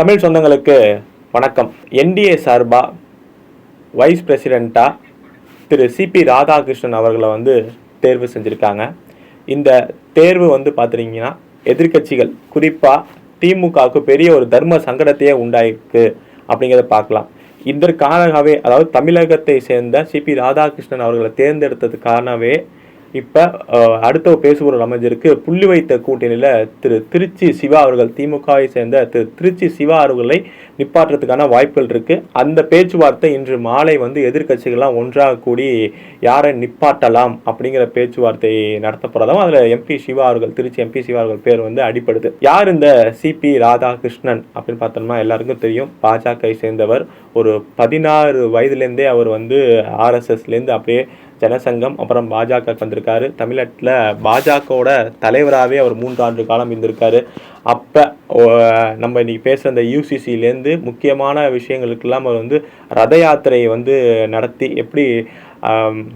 தமிழ் சொந்தங்களுக்கு வணக்கம். என்டிஏ சார்பாக வைஸ் பிரசிடெண்ட்டாக திரு சிபி ராதாகிருஷ்ணன் அவர்களை வந்து தேர்வு செஞ்சுருக்காங்க. இந்த தேர்வு வந்து பார்த்துட்டிங்கன்னா எதிர்க்கட்சிகள் குறிப்பாக திமுகவுக்கு பெரிய ஒரு தர்ம சங்கடத்தையே உண்டாயிருக்கு அப்படிங்கிறத பார்க்கலாம். இதற்கானவே அதாவது தமிழகத்தை சேர்ந்த சிபி ராதாகிருஷ்ணன் அவர்களை தேர்ந்தெடுத்ததுக்கானவே இப்போ அடுத்த பேசுபொருள் அமைஞ்சிருக்கு. புள்ளி வைத்த கூட்டணியில் திரு திருச்சி சிவா அவர்கள் திமுகவை சேர்ந்த திரு திருச்சி சிவா அவர்களை நிப்பாட்டுறதுக்கான வாய்ப்புகள் இருக்குது அந்த பேச்சுவார்த்தை இன்று மாலை வந்து எதிர்க்கட்சிகள்லாம் ஒன்றாக கூடி யாரை நிப்பாட்டலாம் அப்படிங்கிற பேச்சுவார்த்தை நடத்தப்படுறதும் அதில் எம்பி சிவா அவர்கள் திருச்சி எம்பி சிவா அவர்கள் பேர் வந்து அடிப்படுது யார் இந்த சிபி ராதாகிருஷ்ணன் அப்படின்னு பார்த்தோம்னா எல்லாருக்கும் தெரியும். பாஜகவை சேர்ந்தவர் ஒரு பதினாறு வயதுலேருந்தே அவர் வந்து ஆர்எஸ்எஸ்லேருந்து அப்படியே ஜனசங்கம் அப்புறம் பாஜக வந்திருக்காரு. தமிழ்நாட்டில் பாஜகவோட தலைவராகவே அவர் மூன்று ஆண்டு காலம் இருந்திருக்காரு. அப்போ நம்ம இன்றைக்கி பேசுகிற அந்த யூசிசிலேருந்து முக்கியமான விஷயங்களுக்கெல்லாம் அவர் வந்து ரத யாத்திரையை வந்து நடத்தி எப்படி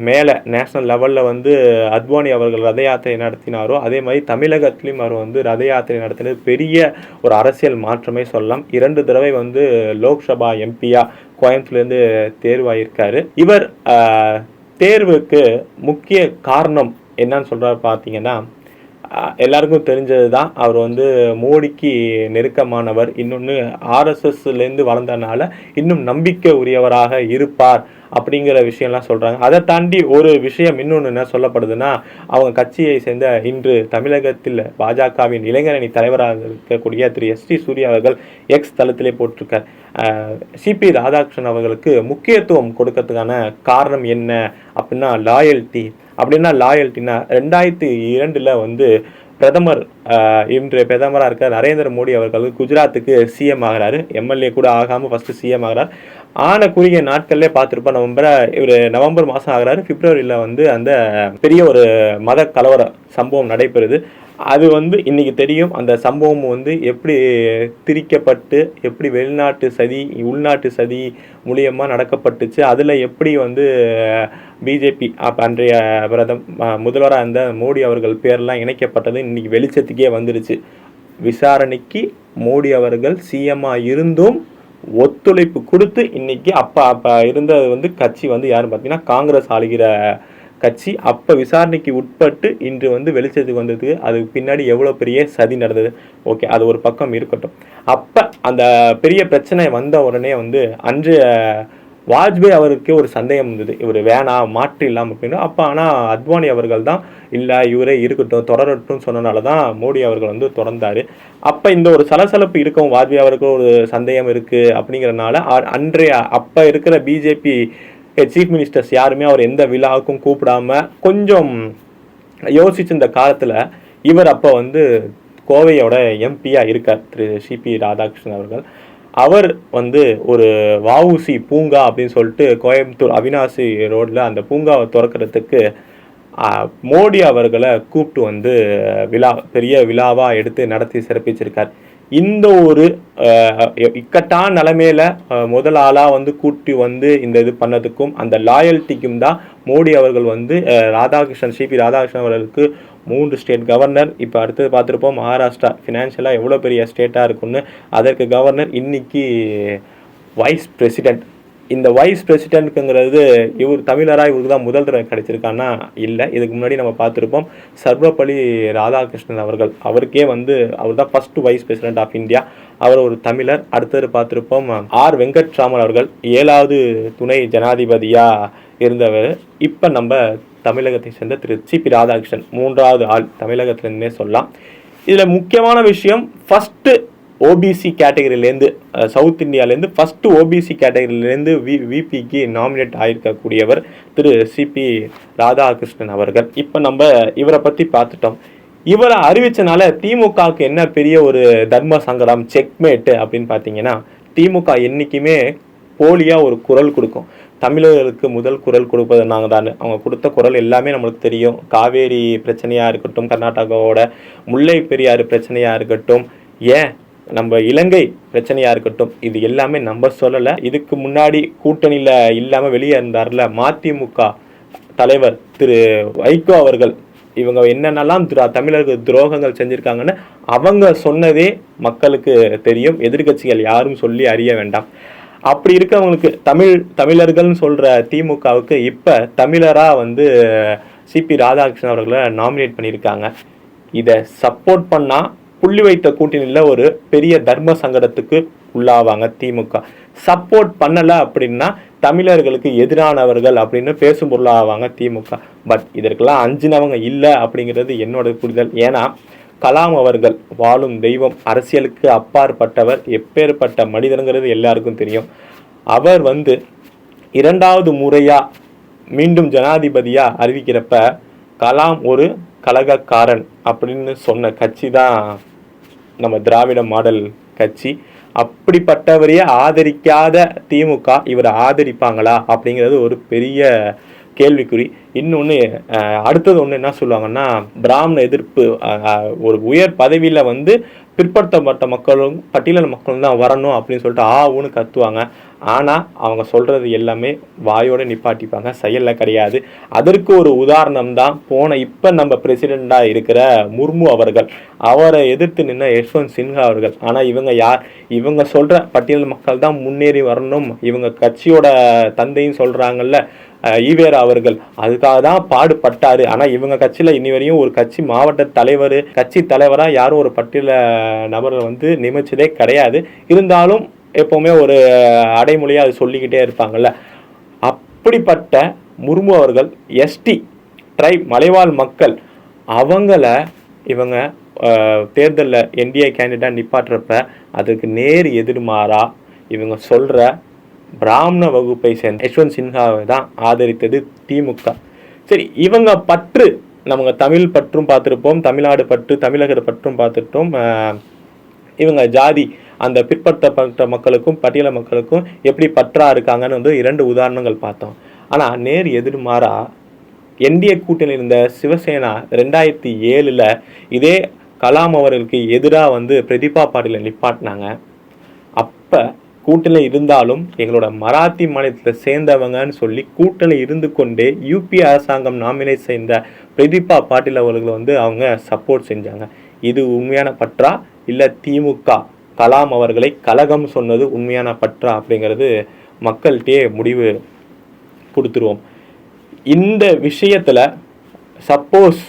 மேலே நேஷ்னல் லெவலில் வந்து அத்வானி அவர்கள் ரத யாத்திரை நடத்தினாரோ அதே மாதிரி தமிழகத்துலேயும் அவர் வந்து ரத யாத்திரை நடத்தினது பெரிய ஒரு அரசியல் மாற்றமே சொல்லலாம். இரண்டு தடவை வந்து லோக்சபா எம்பியா கோயம்புத்தூர்லேருந்து தேர்வாயிருக்காரு. இவர் தேர்வுக்கு முக்கிய காரணம் என்னன்னு சொல்கிறார் பார்த்தீங்கன்னா எல்லாருக்கும் தெரிஞ்சது தான் அவர் வந்து மோடிக்கு நெருக்கமானவர். இன்னொன்று ஆர்எஸ்எஸ்லேருந்து வளர்ந்தனால இன்னும் நம்பிக்கை உரியவராக இருப்பார். அப்படிங்கிற விஷயம்லாம் சொல்கிறாங்க அதை தாண்டி ஒரு விஷயம் இன்னொன்று என்ன சொல்லப்படுதுன்னா அவங்க கட்சியை சேர்ந்த இன்று தமிழகத்தில் பாஜகவின் இளைஞரணி தலைவராக இருக்கக்கூடிய திரு எஸ் டி சூர்யா அவர்கள் எக்ஸ் தளத்திலே போட்டிருக்கார். சிபி ராதாகிருஷ்ணன் அவர்களுக்கு முக்கியத்துவம் கொடுக்கறதுக்கான காரணம் என்ன அப்படின்னா லாயல்ட்டி அப்படின்னா லாயல்ட்டினா ரெண்டாயிரத்தி இரண்டில் வந்து பிரதமர் இன்று பிரதமராக இருக்க நரேந்திர மோடி அவர்கள் குஜராத்துக்கு சிஎம் ஆகிறாரு. எம்எல்ஏ கூட ஆகாமல் ஃபஸ்ட்டு சிஎம் ஆகிறார். ஆன குறுகிய நாட்கள்லேயே பார்த்துருப்போம் நவம்பர் இவர் நவம்பர் மாதம் ஆகிறாரு. பிப்ரவரியில் வந்து அந்த பெரிய ஒரு மத கலவர சம்பவம் நடைபெறுது. அது வந்து இன்றைக்கி தெரியும். அந்த சம்பவம் வந்து எப்படி திரிக்கப்பட்டு எப்படி வெளிநாட்டு சதி உள்நாட்டு சதி மூலியமாக நடக்கப்பட்டுச்சு அதில் எப்படி வந்து பிஜேபி அப்போ அன்றைய பிரதம் முதல்வராக இருந்த மோடி அவர்கள் பேர்லாம் இணைக்கப்பட்டது. இன்றைக்கி வெளிச்சத்துக்கே வந்துருச்சு. விசாரணைக்கு மோடி அவர்கள் சிஎம்மாக இருந்தும் ஒத்துழைப்பு கொடுத்து இன்னைக்கு அப்போ அப்போ இருந்தது வந்து கட்சி வந்து யாருன்னு பார்த்தீங்கன்னா காங்கிரஸ் ஆளுகிற கட்சி. அப்போ விசாரணைக்கு உட்பட்டு இன்று வந்து வெளிச்சத்துக்கு வந்தது அதுக்கு பின்னாடி எவ்வளோ பெரிய சதி நடந்தது. ஓகே அது ஒரு பக்கம் இருக்கட்டும். அப்போ அந்த பெரிய பிரச்சனை வந்த உடனே வந்து அன்று வாஜ்பாய் அவருக்கு ஒரு சந்தேகம் இருந்தது. இவர் வேணாம் மாற்று இல்லாமல் போயிடும் அப்போ ஆனால் அத்வானி அவர்கள் தான் இல்லை இவரே இருக்கட்டும் தொடரட்டும் சொன்னனால தான் மோடி அவர்கள் வந்து தொடர்ந்தார். அப்போ இந்த ஒரு சலசலப்பு இருக்கும் வாஜ்பாய் அவருக்கு ஒரு சந்தேகம் இருக்குது அப்படிங்கிறனால அன்றைய அப்போ இருக்கிற பிஜேபி சீஃப் மினிஸ்டர்ஸ் யாருமே அவர் எந்த விழாவுக்கும் கூப்பிடாம கொஞ்சம் யோசிச்சிருந்த காலத்தில் இவர் அப்போ வந்து கோவையோட எம்பியாக இருக்கார் திரு சிபி ராதாகிருஷ்ணன் அவர்கள். அவர் வந்து ஒரு வவுசி பூங்கா அப்படின்னு சொல்லிட்டு கோயம்புத்தூர் அவினாசி ரோடில் அந்த பூங்காவை திறக்கிறதுக்கு மோடி அவர்களை கூப்பிட்டு வந்து விழா பெரிய விழாவாக எடுத்து நடத்தி சிறப்பிச்சிருக்கார். இந்த ஒரு இக்கட்டான நிலைமையில முதல் ஆளாக வந்து கூட்டி வந்து இந்த இது பண்ணதுக்கும் அந்த லாயல்ட்டிக்கும் தான் மோடி அவர்கள் வந்து ராதாகிருஷ்ணன் சிபி ராதாகிருஷ்ணன் அவர்களுக்கு மூன்று ஸ்டேட் கவர்னர் இப்போ அடுத்தது பார்த்துருப்போம் மகாராஷ்டிரா. ஃபினான்ஷியலாக எவ்வளோ பெரிய ஸ்டேட்டாக இருக்குன்னு அதற்கு கவர்னர் இன்னைக்கு வைஸ் பிரசிடென்ட் இந்த வைஸ் பிரசிடென்ட்டுங்கிறது இவர் தமிழராக இவருக்கு தான் முதல் தடவை கிடைச்சிருக்கான்னா இல்லை. இதுக்கு முன்னாடி நம்ம பார்த்துருப்போம். சர்வப்பள்ளி ராதாகிருஷ்ணன் அவர்கள். அவருக்கே வந்து அவர் தான் first vice president of India அவர் ஒரு தமிழர். அடுத்தது பார்த்துருப்போம் ஆர். வெங்கட்ராமன் அவர்கள். ஏழாவது துணை ஜனாதிபதியாக இருந்தவர். இப்போ நம்ம தமிழகத்தை சேர்ந்த திரு. சிபி ராதாகிருஷ்ணன். மூன்றாவது ஆள் தமிழகத்திலேருந்தே சொல்லலாம். இதில் முக்கியமான விஷயம் ஃபஸ்ட்டு ஓபிசி கேட்டகரியிலேருந்து சவுத் இந்தியாவிலேருந்து ஃபஸ்ட்டு ஓபிசி கேட்டகரியிலேருந்து வி விபிக்கு நாமினேட் ஆகியிருக்கக்கூடியவர் திரு சிபி ராதாகிருஷ்ணன் அவர்கள். இப்போ நம்ம இவரை பற்றி பார்த்துட்டோம். இவரை அறிவிச்சனால திமுகவுக்கு என்ன பெரிய ஒரு தர்ம சங்கடம் செக்மேட்டு அப்படின்னு பார்த்தீங்கன்னா திமுக என்றைக்குமே போலியாக ஒரு குரல் கொடுக்கும். தமிழர்களுக்கு முதல் குரல் கொடுப்பது நாங்கள் தான் அவங்க கொடுத்த குரல் எல்லாமே நம்மளுக்கு தெரியும். காவேரி பிரச்சனையாக இருக்கட்டும் கர்நாடகாவோட முல்லை பெரியாறு பிரச்சனையாக இருக்கட்டும். ஏன்? நம்ம இலங்கை பிரச்சனையாக இருக்கட்டும் இது எல்லாமே நம்ம சொல்லலை. இதுக்கு முன்னாடி கூட்டணியில் இல்லாமல் வெளியே இருந்தார்ல மதிமுக தலைவர் திரு வைகோ அவர்கள். இவங்க என்னென்னலாம் துரா தமிழர்கள் துரோகங்கள் செஞ்சுருக்காங்கன்னு அவங்க சொன்னதே மக்களுக்கு தெரியும். எதிர்க்கட்சிகள் யாரும் சொல்லி அறிய வேண்டாம். அப்படி இருக்கவங்களுக்கு தமிழ் தமிழர்கள்னு சொல்கிற திமுகவுக்கு இப்போ தமிழராக வந்து சிபி ராதாகிருஷ்ணன் அவர்களை நாமினேட் பண்ணியிருக்காங்க. இதை சப்போர்ட் பண்ணால் புள்ளி வைத்த கூட்டணியில் ஒரு பெரிய தர்ம சங்கடத்துக்கு உள்ளாவாங்க திமுக. சப்போர்ட் பண்ணலை அப்படின்னா தமிழர்களுக்கு எதிரானவர்கள் அப்படின்னு பேசும் பொருளாவாங்க திமுக. பட் இதற்கெல்லாம் அஞ்சினவங்க இல்லை அப்படிங்கிறது என்னோட புரிதல். ஏன்னா கலாம் அவர்கள் வாழும் தெய்வம் அரசியலுக்கு அப்பாற்பட்டவர் எப்பேற்பட்ட மனிதனுங்கிறது எல்லாருக்கும் தெரியும். அவர் வந்து இரண்டாவது முறையாக மீண்டும் ஜனாதிபதியாக அறிவிக்கிறப்ப கலாம் ஒரு கலகக்காரன் அப்படின்னு சொன்ன கட்சி தான். நம்ம திராவிட மாடல் கட்சி அப்படிப்பட்டவரையே ஆதரிக்காத திமுக இவரை ஆதரிப்பாங்களா அப்படிங்கிறது ஒரு பெரிய கேள்விக்குறி. இன்னொன்று அடுத்தது ஒன்று என்ன சொல்லுவாங்கன்னா பிராமண எதிர்ப்பு ஒரு உயர் பதவியில் வந்து பிற்படுத்தப்பட்ட மக்களும் பட்டியல் மக்களும் தான் வரணும் அப்படின்னு சொல்லிட்டு ஆ ஊன்னு கத்துவாங்க. ஆனால் அவங்க சொல்கிறது எல்லாமே வாயோடு நிப்பாட்டிப்பாங்க. செயலில் கிடையாது. அதற்கு ஒரு உதாரணம் தான் போன இப்போ நம்ம பிரசிடெண்ட்டாக இருக்கிற முர்மு அவர்கள். அவரை எதிர்த்து நின்ன யஷ்வந்த் சின்ஹா அவர்கள். ஆனால் இவங்க யார்? இவங்க சொல்கிற பட்டியல் மக்கள் தான் முன்னேறி வரணும். இவங்க கட்சியோட தந்தையும் சொல்கிறாங்கல்ல ஈவேரா அவர்கள். அதுக்கு அதுக்காக தான் பாடுபட்டாரு. ஆனால் இவங்க கட்சியில் இனி வரையும் ஒரு கட்சி மாவட்ட தலைவர் கட்சி தலைவராக யாரும் ஒரு பட்டியல நபரை வந்து நியமிச்சதே கிடையாது. இருந்தாலும் எப்போவுமே ஒரு அடைமொழியாக அது சொல்லிக்கிட்டே இருப்பாங்கல்ல. அப்படிப்பட்ட முர்மு அவர்கள் எஸ்டி ட்ரைப் மலைவாழ் மக்கள் அவங்கள இவங்க தேர்தலில் என்டிஏ கேண்டிடேட் நிப்பாட்டுறப்ப அதுக்கு நேர் எதிர்மாறா இவங்க சொல்கிற பிராமண வகுப்பை சேர்ந்த யஷ்வந்த் சின்ஹாவை தான் ஆதரித்தது திமுக சரி இவங்க பற்று நம்ம தமிழ் பற்றும் பார்த்துருப்போம் தமிழ்நாடு பற்று தமிழகர் பற்றும் பார்த்துட்டோம் இவங்க ஜாதி அந்த பிற்படுத்தப்பட்ட மக்களுக்கும் பட்டியல மக்களுக்கும் எப்படி பற்றா இருக்காங்கன்னு வந்து இரண்டு உதாரணங்கள் பார்த்தோம். ஆனால் நேர் எதிர்மாறா என்டிஏ கூட்டணியில் இருந்த சிவசேனா ரெண்டாயிரத்தி ஏழில் இதே கலாம் அவர்களுக்கு எதிராக வந்து பிரதிபா பாட்டில நிப்பாட்டினாங்க. அப்போ கூட்டணி இருந்தாலும் எங்களோட மராத்தி மாநிலத்தில் சேர்ந்தவங்கன்னு சொல்லி கூட்டணி இருந்து கொண்டே யூபி அரசாங்கம் நாமினேட் செய்த பிரதீபா பாட்டில் அவர்களை வந்து அவங்க சப்போர்ட் செஞ்சாங்க. இது உண்மையான பற்றா? இல்லை திமுக கலாம் அவர்களை கலகம் சொன்னது உண்மையான பற்றா அப்படிங்கிறது மக்கள்கிட்டயே முடிவு கொடுத்துருவோம். இந்த விஷயத்தில் சப்போஸ்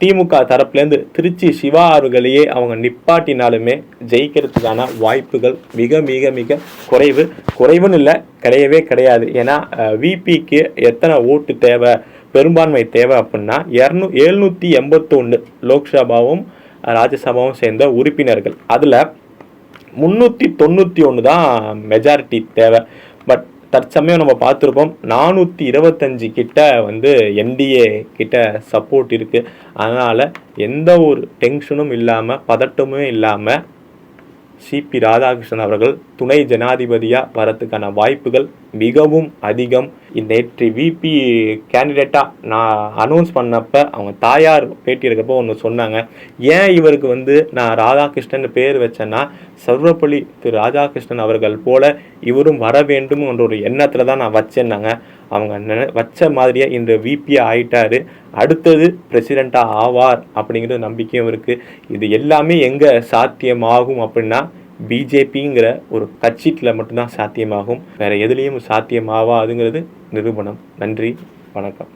திமுக தரப்புலேருந்து திருச்சி சிவா அவர்களையே அவங்க நிப்பாட்டினாலுமே ஜெயிக்கிறதுக்கான வாய்ப்புகள் மிக மிக மிக குறைவு. குறைவுன்னு இல்லை கிடையவே கிடையாது. ஏன்னா விபிக்கு எத்தனை ஓட்டு தேவை பெரும்பான்மை தேவை அப்படின்னா இரநூ எழுநூற்றி எண்பத்தொன்று லோக்சபாவும் ராஜ்யசபாவும் சேர்ந்த உறுப்பினர்கள். அதில் முந்நூற்றி தொண்ணூற்றி ஒன்று தான் மெஜாரிட்டி தேவை. பட் தற்சமயம் நம்ம பார்த்துருப்போம். நானூற்றி இருபத்தஞ்சி கிட்ட வந்து என்டிஏ கிட்ட சப்போர்ட் இருக்குது அதனால் எந்த ஒரு டென்ஷனும் இல்லாமல் பதட்டமும் இல்லாமல் சிபி ராதாகிருஷ்ணன் அவர்கள் துணை ஜனாதிபதியாக வரத்துக்கான வாய்ப்புகள் மிகவும் அதிகம். நேற்று விபி கேண்டிடேட்டாக நான் அனௌன்ஸ் பண்ணப்ப அவங்க தாயார் பேட்டி எடுக்கப்போ ஒன்று சொன்னாங்க. ஏன் இவருக்கு வந்து நான் ராதாகிருஷ்ணன் பேர் வச்சேன்னா சர்வப்பள்ளி திரு ராதாகிருஷ்ணன் அவர்கள் போல இவரும் வர வேண்டும் என்ற ஒரு எண்ணத்தில் தான் நான் வச்சேன்னாங்க. அவங்க நினை வச்ச மாதிரியே இன்று விபி ஆயிட்டாரு. அடுத்தது பிரசிடெண்ட்டாக ஆவார் அப்படிங்கிற நம்பிக்கையும் இருக்குது இது எல்லாமே எங்கே சாத்தியமாகும் அப்படின்னா பிஜேபிங்கிற ஒரு கட்சியில் மட்டும்தான் சாத்தியமாகும். வேறு எதுலேயும் சாத்தியமாகாதுங்கிறது நிரூபணம். நன்றி வணக்கம்.